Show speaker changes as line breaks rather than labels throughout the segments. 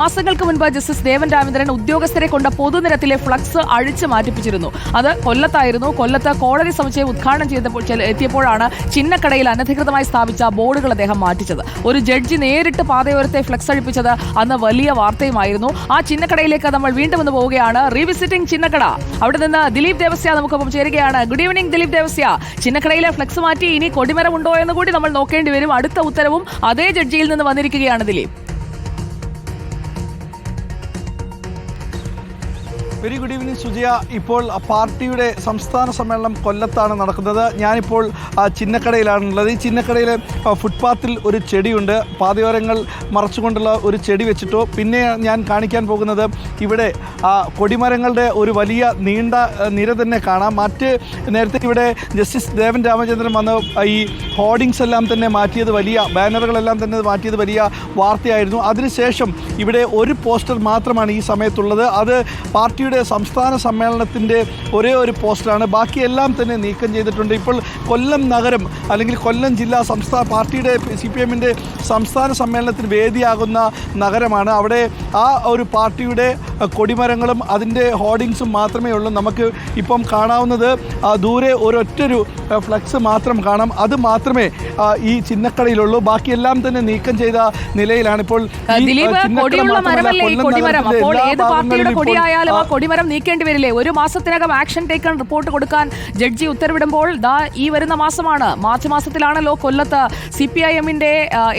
മാസങ്ങൾക്ക് മുൻപ് ജസ്റ്റിസ് ദേവൻ രാമേന്ദ്രൻ ഉദ്യോഗസ്ഥരെ കൊണ്ട പൊതുനിരത്തിലെ ഫ്ലക്സ് അഴിച്ചു മാറ്റിപ്പിച്ചിരുന്നു. അത് കൊല്ലത്തായിരുന്നു. കൊല്ലത്ത് കോടതി സമുച്ചയം ഉദ്ഘാടനം ചെയ്തപ്പോൾ എത്തിയപ്പോഴാണ് ചിന്നക്കടയിൽ അനധികൃതമായി സ്ഥാപിച്ച ബോർഡുകൾ അദ്ദേഹം മാറ്റിച്ചത്. ഒരു ജഡ്ജി നേരിട്ട് പാതയോരത്തെ ഫ്ലക്സ് അഴിപ്പിച്ചത് അന്ന് വലിയ വാർത്തയുമായിരുന്നു. ആ ചിന്നക്കടയിലേക്ക് നമ്മൾ വീണ്ടും ഒന്ന് പോവുകയാണ്. റീവിസിറ്റിംഗ് ചിന്നക്കട. അവിടെ നിന്ന് ദിലീപ് ദേവസ്യ നമുക്കൊപ്പം ചേരുകയാണ്. Good evening Dileep Devasya. ചിന്നക്കടയിലെ flex മാറ്റി ഇനി കൊടിമരമുണ്ടോ എന്ന് കൂടി നമ്മൾ നോക്കേണ്ടി വരും. അടുത്ത ഉത്തരവും അതേ ജഡ്ജിയിൽ നിന്ന് വന്നിരിക്കുകയാണ് Dileep.
Very good evening Sujaya. ഇപ്പോൾ പാർട്ടിയുടെ സംസ്ഥാന സമ്മേളനം കൊല്ലത്താണ് നടക്കുന്നത്. ഞാനിപ്പോൾ ചിന്നക്കടയിലാണുള്ളത്. ഈ ചിന്നക്കടയിലെ ഫുട്പാത്തിൽ ഒരു ചെടിയുണ്ട്. പാതയോരങ്ങൾ മറച്ചുകൊണ്ടുള്ള ഒരു ചെടി വെച്ചിട്ടോ. പിന്നെ ഞാൻ കാണിക്കാൻ പോകുന്നത് ഇവിടെ കൊടിമരങ്ങളുടെ ഒരു വലിയ നീണ്ട നിര തന്നെ കാണാം. മറ്റ് നേരത്തെ ഇവിടെ ജസ്റ്റിസ് ദേവൻ രാമചന്ദ്രൻ വന്ന് ഈ ഹോർഡിങ്സ് എല്ലാം തന്നെ മാറ്റിയത് വലിയ ബാനറുകളെല്ലാം തന്നെ മാറ്റിയത് വലിയ വാർത്തയായിരുന്നു. അതിനുശേഷം ഇവിടെ ഒരു പോസ്റ്റർ മാത്രമാണ് ഈ സമയത്തുള്ളത്. അത് പാർട്ടിയുടെ സംസ്ഥാന സമ്മേളനത്തിന്റെ ഒരേ ഒരു പോസ്റ്ററാണ് ബാക്കിയെല്ലാം തന്നെ നീക്കം ചെയ്തിട്ടുണ്ട്. ഇപ്പോൾ കൊല്ലം നഗരം അല്ലെങ്കിൽ കൊല്ലം ജില്ലാ സംസ്ഥാന പാർട്ടിയുടെ സി പി എമ്മിന്റെ സംസ്ഥാന സമ്മേളനത്തിന് വേദിയാകുന്ന നഗരമാണ്. അവിടെ ആ ഒരു പാർട്ടിയുടെ കൊടിമരങ്ങളും അതിന്റെ ഹോർഡിങ്സും മാത്രമേ ഉള്ളൂ നമുക്ക് ഇപ്പം കാണാവുന്നത്. ദൂരെ ഒരൊറ്റൊരു ഒരു ഫ്ലക്സ് മാത്രം കാണാം. അത് മാത്രമേ ഈ ചിന്നക്കടയിലുള്ളൂ. ബാക്കിയെല്ലാം തന്നെ നീക്കം ചെയ്ത നിലയിലാണ്. ഇപ്പോൾ
കൊടിമരം നീക്കേണ്ടി വരില്ലേ? ഒരു മാസത്തിനകം ആക്ഷൻ ടേക്കൺ റിപ്പോർട്ട് കൊടുക്കാൻ ജഡ്ജി ഉത്തരവിടുമ്പോൾ ദാ ഈ വരുന്ന മാസമാണ്. മാർച്ച് മാസത്തിലാണല്ലോ കൊല്ലത്ത് സി പി ഐ എമ്മിന്റെ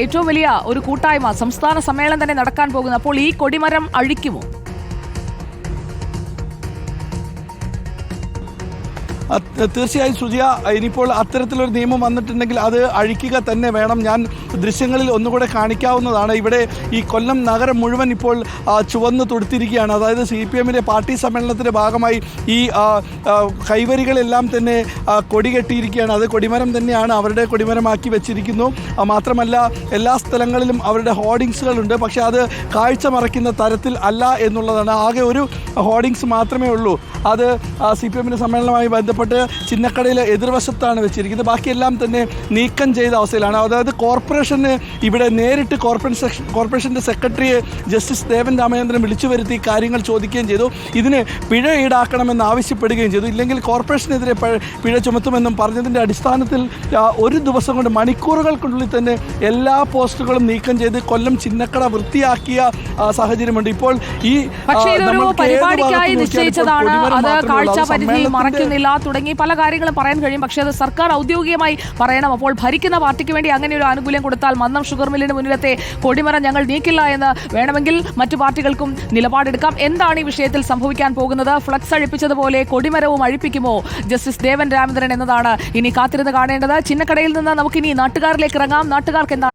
ഏറ്റവും വലിയ ഒരു കൂട്ടായ്മ സംസ്ഥാന സമ്മേളനം തന്നെ നടക്കാൻ പോകുന്നത്. അപ്പോൾ ഈ കൊടിമരം അഴിക്കുമോ?
തീർച്ചയായും സുജിയ ഇനിയിപ്പോൾ അത്തരത്തിലൊരു നിയമം വന്നിട്ടുണ്ടെങ്കിൽ അത് അഴിക്കുക തന്നെ വേണം. ഞാൻ ദൃശ്യങ്ങളിൽ ഒന്നുകൂടെ കാണിക്കാവുന്നതാണ്. ഇവിടെ ഈ കൊല്ലം നഗരം മുഴുവൻ ഇപ്പോൾ ചുവന്ന് തൊടുത്തിരിക്കുകയാണ്. അതായത് സി പി എമ്മിന്റെ പാർട്ടി സമ്മേളനത്തിന്റെ ഭാഗമായി ഈ കൈവരികളെല്ലാം തന്നെ കൊടി കെട്ടിയിരിക്കുകയാണ് അത് കൊടിമരം തന്നെയാണ് അവരുടെ കൊടിമരമാക്കി വെച്ചിരിക്കുന്നു. മാത്രമല്ല എല്ലാ സ്ഥലങ്ങളിലും അവരുടെ ഹോർഡിങ്സുകളുണ്ട്. പക്ഷേ അത് കാഴ്ച മറയ്ക്കുന്ന തരത്തിൽ അല്ല എന്നുള്ളതാണ്. ആകെ ഒരു ഹോർഡിങ്സ് മാത്രമേ ഉള്ളൂ. അത് സി പി എമ്മിന്റെ സമ്മേളനവുമായി ബന്ധപ്പെട്ട് ചിന്നക്കടയിലെ എതിർവശത്താണ് വെച്ചിരിക്കുന്നത്. ബാക്കിയെല്ലാം തന്നെ നീക്കം ചെയ്ത അവസ്ഥയിലാണ്. അതായത് കോർപ്പറേഷന് ഇവിടെ നേരിട്ട് കോർപ്പറേഷൻ സെക്ഷൻ കോർപ്പറേഷന്റെ സെക്രട്ടറിയെ ജസ്റ്റിസ് ദേവൻ രാമചന്ദ്രൻ വിളിച്ചു വരുത്തി കാര്യങ്ങൾ ചോദിക്കുകയും ചെയ്തു. ഇതിന് പിഴ ഈടാക്കണമെന്ന് ആവശ്യപ്പെടുകയും ചെയ്തു. ഇല്ലെങ്കിൽ കോർപ്പറേഷനെതിരെ പിഴ ചുമത്തുമെന്നും പറഞ്ഞതിന്റെ അടിസ്ഥാനത്തിൽ ഒരു ദിവസം കൊണ്ട് മണിക്കൂറുകൾക്കുള്ളിൽ തന്നെ എല്ലാ പോസ്റ്റുകളും നീക്കം ചെയ്ത് കൊല്ലം ചിന്നക്കട വൃത്തിയാക്കിയ സാഹചര്യമുണ്ട്. ഇപ്പോൾ ഈ
പരിപാടിക്കായി നിശ്ചയിച്ചതാണ് അത്. കാഴ്ച പരിധി മറയ്ക്കുന്നില്ല തുടങ്ങി പല കാര്യങ്ങളും പറയാൻ കഴിയും. പക്ഷേ അത് സർക്കാർ ഔദ്യോഗികമായി പറയണം. അപ്പോൾ ഭരിക്കുന്ന പാർട്ടിക്ക് വേണ്ടി അങ്ങനെ ഒരു ആനുകൂല്യം കൊടുത്താൽ മന്നം ഷുഗർ മില്ലിന് മുന്നിലത്തെ കൊടിമരം ഞങ്ങൾ നീക്കില്ല എന്ന് വേണമെങ്കിൽ മറ്റു പാർട്ടികൾക്കും നിലപാടെടുക്കാം. എന്താണ് ഈ വിഷയത്തിൽ സംഭവിക്കാൻ പോകുന്നത്? ഫ്ലക്സ് അഴിപ്പിച്ചതുപോലെ കൊടിമരവും അഴിപ്പിക്കുമോ? ജസ്റ്റിസ് ദേവൻ രാമചന്ദ്രൻ എന്നതാണ് ഇനി കാത്തിരുന്ന് കാണേണ്ടത്. ചിന്നക്കടയിൽ നിന്ന് നമുക്കിനി നാട്ടുകാരിലേക്ക് ഇറങ്ങാം. നാട്ടുകാർക്ക് എന്താണ്